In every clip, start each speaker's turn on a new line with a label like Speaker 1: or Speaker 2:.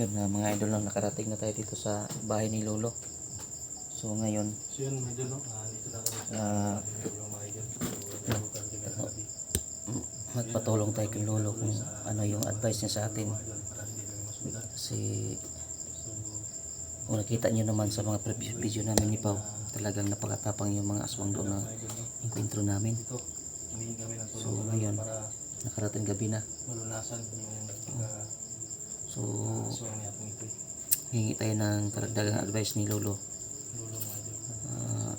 Speaker 1: Yun na mga idol no, nakarating na tayo dito sa bahay ni Lolo. So ngayon,
Speaker 2: So yun, medyo no, ah, dito na kami sa
Speaker 1: Ah.
Speaker 2: yung mga idol. So,
Speaker 1: magpatulong tayo kay Lolo kung ano yung advice niya sa atin.
Speaker 2: Idol.
Speaker 1: Kasi kung nakita niyo naman sa mga previous video namin ni Pau, talagang napakatapang yung mga aswang doon na
Speaker 2: idol, no,
Speaker 1: enkwentro namin. So, ngayon. Nakarating gabi na.
Speaker 2: malunasan yung
Speaker 1: So, hingi tayo ng karagdagang advice ni Lolo. Ah,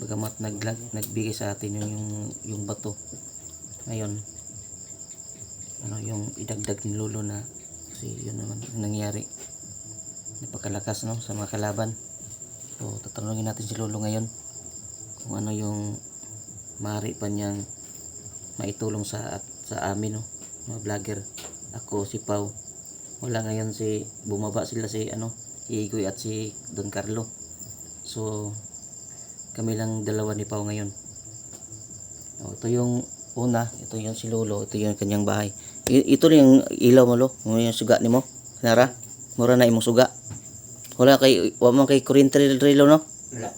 Speaker 1: bagamat naglag, nagbigay sa atin yung, yung, yung bato. Ngayon, ano yung idagdag ni Lolo na kasi yun naman ang nangyari. Napakalakas no sa mga kalaban. So tatanungin natin si Lolo ngayon kung ano yung maaari pa niyang maitulong sa at sa amin no mga vlogger. Ako si Pau. Wala ngayon si bumaba sila si ano si Igoy at si Don Carlo. So kami lang dalawa ni Pau ngayon. O, ito yung una, ito yung si Lolo, ito yung kanyang bahay. I- ito rin yung ilaw mo lo, mo yung suga nimo. Kanara, mura na imong suga. Wala kay wa man kay kuryente relo no.
Speaker 2: Wala. Eh.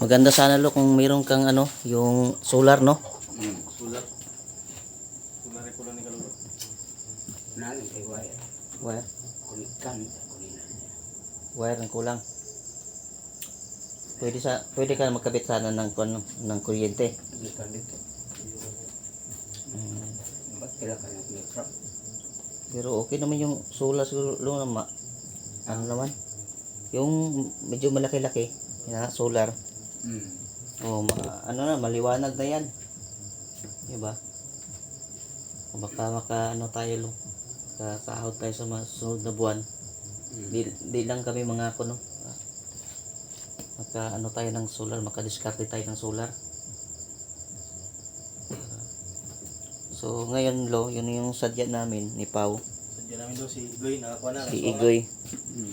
Speaker 1: Maganda sana lo kung mayroon kang ano, yung solar no.
Speaker 2: Sulat. Sulat rin ko lang ni Kalulo.
Speaker 3: Nani kay wire. Kulikan kulinan.
Speaker 1: wire ang kulang. Pwede sa pwede ka magkabit sana ng kuno ng kuryente.
Speaker 3: Kulikan dito.
Speaker 1: Mm,
Speaker 3: Ba't kila ka ng metro?
Speaker 1: pero okay naman yung solar siguro lo na ma. Ano naman? Yung medyo malaki-laki na solar.
Speaker 3: Hmm.
Speaker 1: Oh, ma- ano na, maliwanag na yan. Diba? O baka maka ano tayo lo. Kasahod tayo sa mga sunod na buwan.
Speaker 3: Hmm.
Speaker 1: Di, di lang kami mga ako no. Ah, Maka ano tayo ng solar, makadiskarte tayo ng solar. So ngayon lo, yun yung sadya namin ni Pau,
Speaker 2: Sadya namin daw si Igoy, nakakuha na.
Speaker 1: si. Igoy.
Speaker 3: Hmm.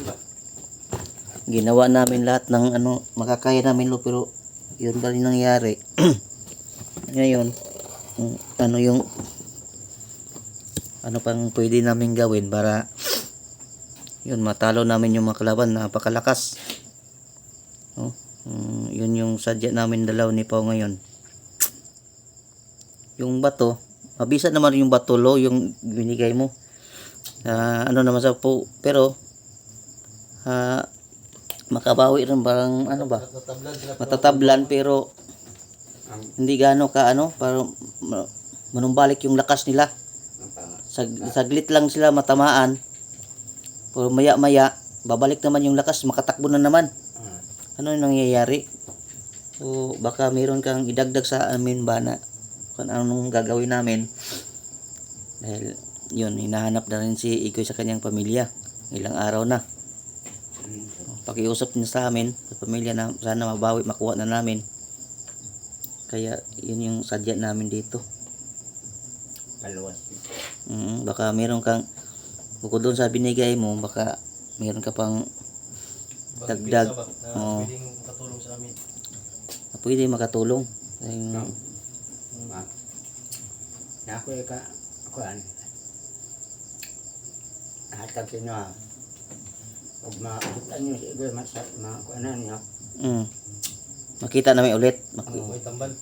Speaker 2: Ba?
Speaker 1: Ginawa namin lahat ng ano, makakaya namin lo pero yun ba rin nangyari. ngayon, mm, ano yung ano pang pwede namin gawin para yun matalo namin yung mga kalaban. Napakalakas. No? Mm, yun yung sadya namin dalaw ni Pao ngayon. Yung bato mabisa naman yung bato lo yung binigay mo. Ah, ano naman sa po pero ah, makabawi rin parang ano ba? Matatablan pero hindi gaano ka ano para ma- manumbalik yung lakas nila. Sag, saglit lang sila matamaan. Pero maya maya babalik naman yung lakas makatakbo na naman. Ano yung nangyayari? So baka mayroon kang idagdag sa amin ba na kung anong gagawin namin. Dahil yun hinahanap na rin si Ikoy sa kanyang pamilya. Ilang araw na. Pakiusap niya sa amin sa pamilya na sana mabawi makuha na namin. Kaya yun yung sadya namin dito.
Speaker 3: Kaluwas.
Speaker 1: Mm, baka meron kang bukod doon sa binigay mo baka meron ka pang dagdag.
Speaker 2: ba, na
Speaker 1: Oo.
Speaker 2: pwedeng makatulong sa amin.
Speaker 1: na pwede makatulong Dahil,
Speaker 3: No. Ma. Na ako ka ako an. Hatag sino ah. Ug makita niyo si Igoy masa mga kuanan niyo.
Speaker 1: mm, makita namin ulit Mak-
Speaker 2: Ang tambal.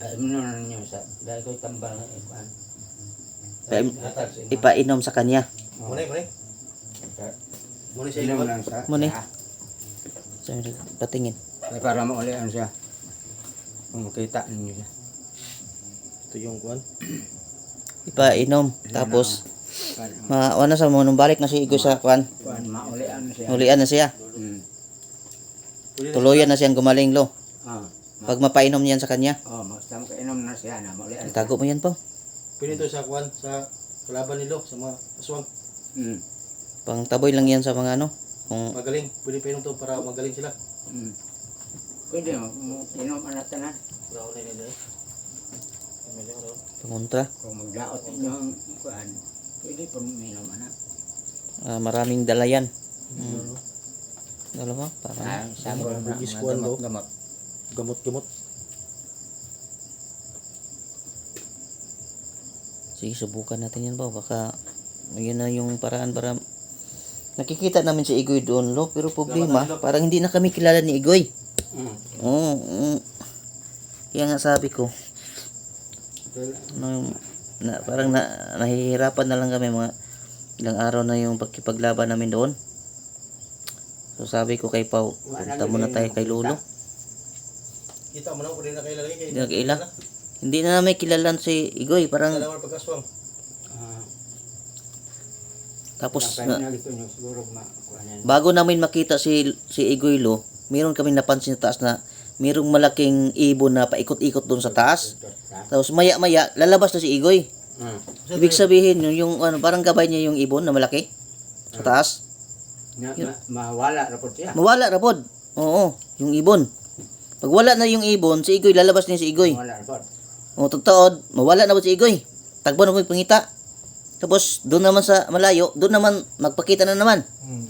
Speaker 3: Paimno na niyo sa dahil ko'y tambal ng ikuan.
Speaker 1: Paim-
Speaker 2: Hatag sa inyo.
Speaker 1: Ipainom sa kanya
Speaker 2: Muna, muna. Muna siya
Speaker 3: Inom lang sa.
Speaker 1: Muna.
Speaker 3: sa-
Speaker 1: Sabi, patingin
Speaker 3: Ay, para maulian siya. Kung makita ninyo siya.
Speaker 2: Ito yung kuwan.
Speaker 1: ipainom tapos
Speaker 3: Kuan,
Speaker 1: ma ano sa mo nung balik na si Igoy sa kwan
Speaker 3: kuan maulian siya.
Speaker 1: hulian na siya
Speaker 3: Hmm.
Speaker 2: Na
Speaker 1: tuluyan na siyang gumaling lo
Speaker 3: Ah.
Speaker 1: pag mapainom niyan sa kanya
Speaker 3: Oh, magstang kainom na siya na maulian.
Speaker 1: itago mo yan po
Speaker 2: Pwede ito sa kuwan, sa kalaban nilo, sa mga aswang.
Speaker 3: Hmm.
Speaker 1: pang taboy lang yan sa mga ano kung
Speaker 2: Magaling. Pwede pa inom to para magaling sila.
Speaker 3: Hmm. Pwede mo, mo- inom ang tanan.
Speaker 2: Raw na nila eh.
Speaker 1: Panguntra
Speaker 3: Kung magdaot ninyo ang kuan, pwede po minom anak.
Speaker 1: Ah, maraming dala yan
Speaker 2: Ano?
Speaker 1: dalawa para
Speaker 3: Ah, sabi ko na
Speaker 2: bugis
Speaker 3: mga
Speaker 2: kuan do.
Speaker 3: gamot-gamot.
Speaker 2: Gamot-gamot.
Speaker 1: Sige, subukan natin yan ba? Baka yun na yung paraan para nakikita namin si Igoy doon, lo. Pero problema, parang hindi na kami kilala ni Igoy.
Speaker 3: Mm.
Speaker 1: Oo. Mm, Kaya nga sabi ko, ano yung, na, parang na, nahihirapan na lang kami mga ilang araw na yung pagkipaglaban namin doon. So sabi ko kay Pau, punta muna tayo kay Lolo.
Speaker 2: Kita mo na kung na kayo lalaki kay.
Speaker 1: Hindi na kaila. Hindi na namin kilalan si Igoy. Parang
Speaker 2: Dalawa pagkaswang.
Speaker 3: ah,
Speaker 1: tapos na,
Speaker 3: na gusto nyo siguro makuha niyan.
Speaker 1: bago namin makita si si Igoy Lo, meron kami napansin sa taas na merong malaking ibon na paikot-ikot doon sa taas. Tapos maya-maya lalabas na si Igoy.
Speaker 3: Mm.
Speaker 1: Ibig sabihin yung, yung ano, parang gabay niya yung ibon na malaki sa taas.
Speaker 3: Na, ma, mawala na po siya.
Speaker 1: Mawala ra pod. Oo, yung ibon. Pag wala na yung ibon, si Igoy lalabas niya si Igoy.
Speaker 3: Mawala na po.
Speaker 1: O totoo, mawala na po si Igoy. Tagbo na po yung pangita. Tapos doon naman sa malayo, doon naman magpakita na naman.
Speaker 2: Hmm.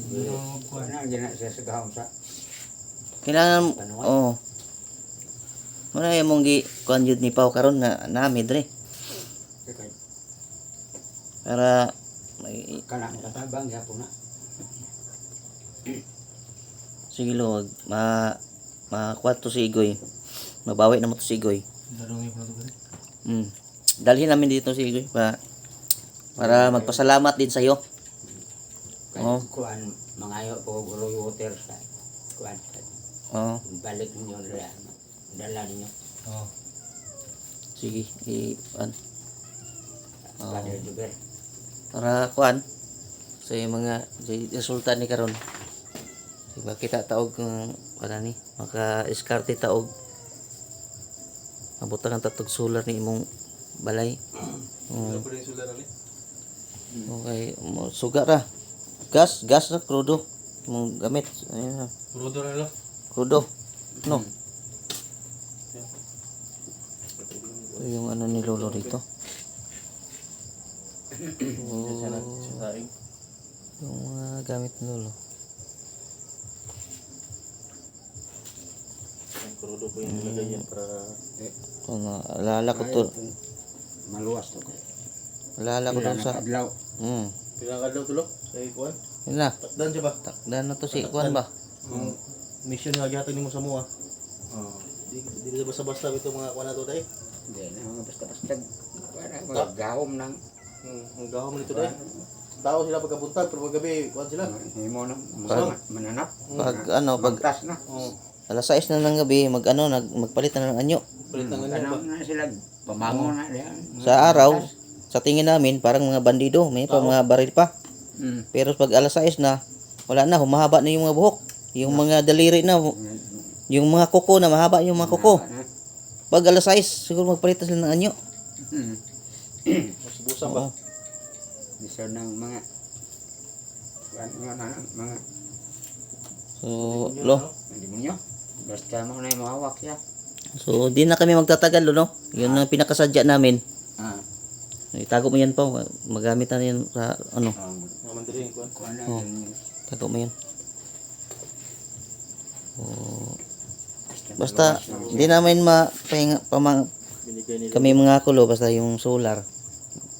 Speaker 1: Kailangan
Speaker 3: Panuwan.
Speaker 1: oh. Muna mong gi kuan ni Pau karon na naami dre para may
Speaker 3: kana katabang yapon na.
Speaker 1: sige lo wag ma makuha to si Igoy. Mabawi na mo to si Igoy. Mm. Dalhin namin dito si Igoy pa para magpasalamat din sa iyo. Oh.
Speaker 3: kuhan, mangayo po gulo water sa kuhan.
Speaker 1: Oh,
Speaker 3: Balik ninyo dala. Dala ninyo.
Speaker 2: Oo.
Speaker 1: sige. I, an, Oh. Para kuan sa yung mga sa resulta ni karon. Diba kita taog kung ano ni maka iskarte taog mabutan ang tatog solar ni imong balay. Mm. Okay, mo suga ra. Gas, gas na krudo. Mong gamit. Ayun na.
Speaker 2: Na lang.
Speaker 1: Krudo. No. Ito yung ano ni Lolo rito. Oh, yung mga gamit ni Lolo.
Speaker 2: Ang krudo po yung nilagay yan para
Speaker 1: Ito na, alala ko to.
Speaker 3: Maluwas to kayo.
Speaker 1: Alala ko doon sa...
Speaker 3: Adlaw.
Speaker 1: Hmm.
Speaker 2: pinakadlaw tulo sa ikuan.
Speaker 1: Yun na.
Speaker 2: Takdan siya ba?
Speaker 1: Takdan na to si Kuan ba?
Speaker 2: Ang mission nga gihatag nimo sa mua.
Speaker 3: Oh.
Speaker 2: Di di na basta-basta ito mga kuan nato dai.
Speaker 3: Hindi na mga basta-basta. Para mga gahom ng
Speaker 2: Hmm, ang gahom nito dai. Tao sila pagkabuntag pero paggabi kuan sila.
Speaker 3: himo mga mananap.
Speaker 1: Pag ano, pag
Speaker 3: na.
Speaker 2: Oh,
Speaker 1: alas 6 na ng gabi, mag ano, nag, magpalit na ng anyo.
Speaker 2: palit ng ano ba?
Speaker 3: Na sila. Pamango na diyan.
Speaker 1: Sa araw, sa tingin namin, parang mga bandido. May pa mga baril pa.
Speaker 3: Mm.
Speaker 1: Pero pag alas 6 na, wala na, humahaba na yung mga buhok. Yung mga daliri na, yung mga kuko na, mahaba yung mga kuko. Pag alas 6, siguro magpalit na sila ng anyo.
Speaker 3: Mm.
Speaker 2: Ba?
Speaker 3: Bisa ng mga ano na mga
Speaker 1: So, lo.
Speaker 2: ano?
Speaker 3: hindi mo nyo. Basta mo na yung mahawak siya.
Speaker 1: So, di na kami magtatagal, no? Yun ang pinakasadya namin.
Speaker 3: Ah.
Speaker 1: Itago mo yan pa. Magamit na yan sa, ano,
Speaker 2: Naman kuan.
Speaker 3: kuha na
Speaker 1: Oh. tago mo yan. Oh,
Speaker 3: Basta,
Speaker 1: di namin mapahinga, pamang, kami mga kulo, basta yung solar.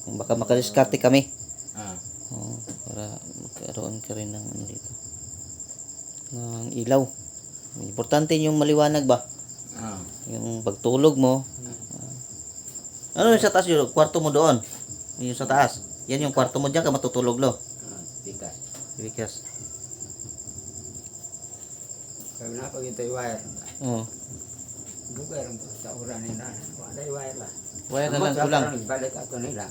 Speaker 1: Baka makadiskarte kami.
Speaker 3: Ah.
Speaker 1: Oo, para magkaroon ka rin ng ano dito. Ng ilaw. Importante yung maliwanag ba?
Speaker 3: Ah.
Speaker 1: Yung pagtulog mo. Ah. ano yung sa taas yung kwarto mo doon? Yung sa taas. Yan yung kwarto mo dyan ka matutulog lo.
Speaker 3: Ah. Tikas.
Speaker 1: Bikas.
Speaker 3: Kaya na pag ito wire.
Speaker 1: Oo.
Speaker 3: Bugar ang sa uran nila. Wala yung wire ba?
Speaker 1: Wire na lang kulang.
Speaker 3: Balik ako nila.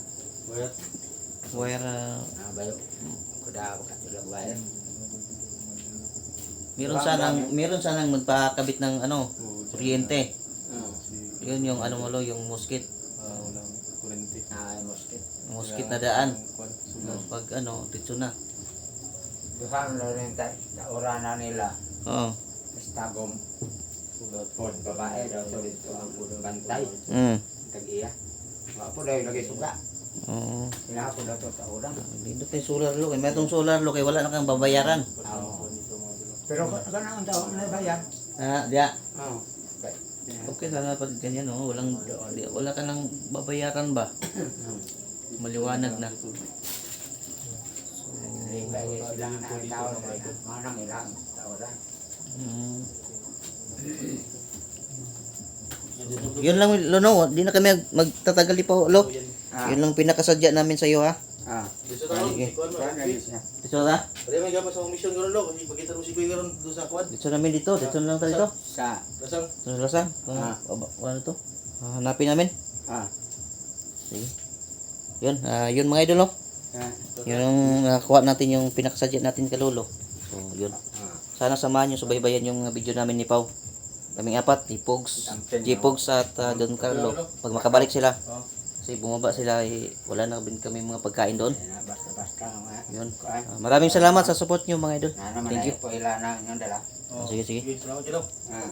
Speaker 1: Wire ah,
Speaker 3: Ah, bayo. Kuda ako katulog wire.
Speaker 1: Meron sanang meron sanang magpakabit ng ano, kuryente.
Speaker 3: Ah.
Speaker 1: Yun yung ano mo lo, yung musket.
Speaker 2: Ah, walang kurente.
Speaker 3: Ah, mosquito.
Speaker 1: Yung musket na daan. Pag ano, ditso na.
Speaker 3: Duhan na rin tayo. Sa uran na nila.
Speaker 1: Oo.
Speaker 3: Estagom.
Speaker 2: Sulat.
Speaker 3: Ford babae daw so dito ang bantay.
Speaker 1: Mm.
Speaker 3: Tag-iya. Mga po dahil lagi suga.
Speaker 1: Oo.
Speaker 3: Hinapo daw to sa uran.
Speaker 1: Dito tayo solar lo. Kay may itong solar lo kay wala na kang babayaran.
Speaker 3: Oo. Pero kana ang tao na bayan.
Speaker 1: Ah, diya.
Speaker 3: Oo.
Speaker 1: Okay sana pag ganyan no, walang di- wala ka nang babayaran ba? maliwanag na.
Speaker 3: Ilang na tao na manang ilang tao na.
Speaker 1: Mm. Yun lang, Lono. Di na kami mag- magtatagal di pa, Lo.
Speaker 3: Ah,
Speaker 1: Yun lang pinakasadya namin sa iyo, ha?
Speaker 3: Ah.
Speaker 2: Dito tayo,
Speaker 1: Sige.
Speaker 2: ikuan mo.
Speaker 3: Kuan na
Speaker 2: Dito.
Speaker 1: Dito na?
Speaker 2: may gapas sa mission gano'n lo. Kasi pagkita mo si Kuya gano'n doon sa kuan.
Speaker 1: Dito namin dito. Dito na lang tayo dito.
Speaker 3: Sa
Speaker 2: Lasang.
Speaker 1: Dito sa lasang.
Speaker 3: Ah.
Speaker 1: ano to? Ah, hanapin namin.
Speaker 3: ah.
Speaker 1: Sige. Yun, ah, yun mga idol, oh.
Speaker 3: ah,
Speaker 1: Yung nakuha natin yung pinakasadya natin kay Lolo. So, yun.
Speaker 3: ah.
Speaker 1: Sana samahan nyo, subaybayan yung mga video namin ni Pau. Kaming apat, ni Pogs,
Speaker 3: Tampen,
Speaker 1: J Pogs at ah, Don Carlo. Pag makabalik sila,
Speaker 2: Oh.
Speaker 1: Kasi bumaba sila, eh, wala na din kami mga pagkain doon.
Speaker 3: Basta-basta mga
Speaker 1: Yun. Ah, maraming salamat sa support nyo mga idol. Thank you.
Speaker 3: po ilan na yung dala.
Speaker 2: Oh.
Speaker 1: Sige, sige.
Speaker 2: Salamat.
Speaker 3: Ah.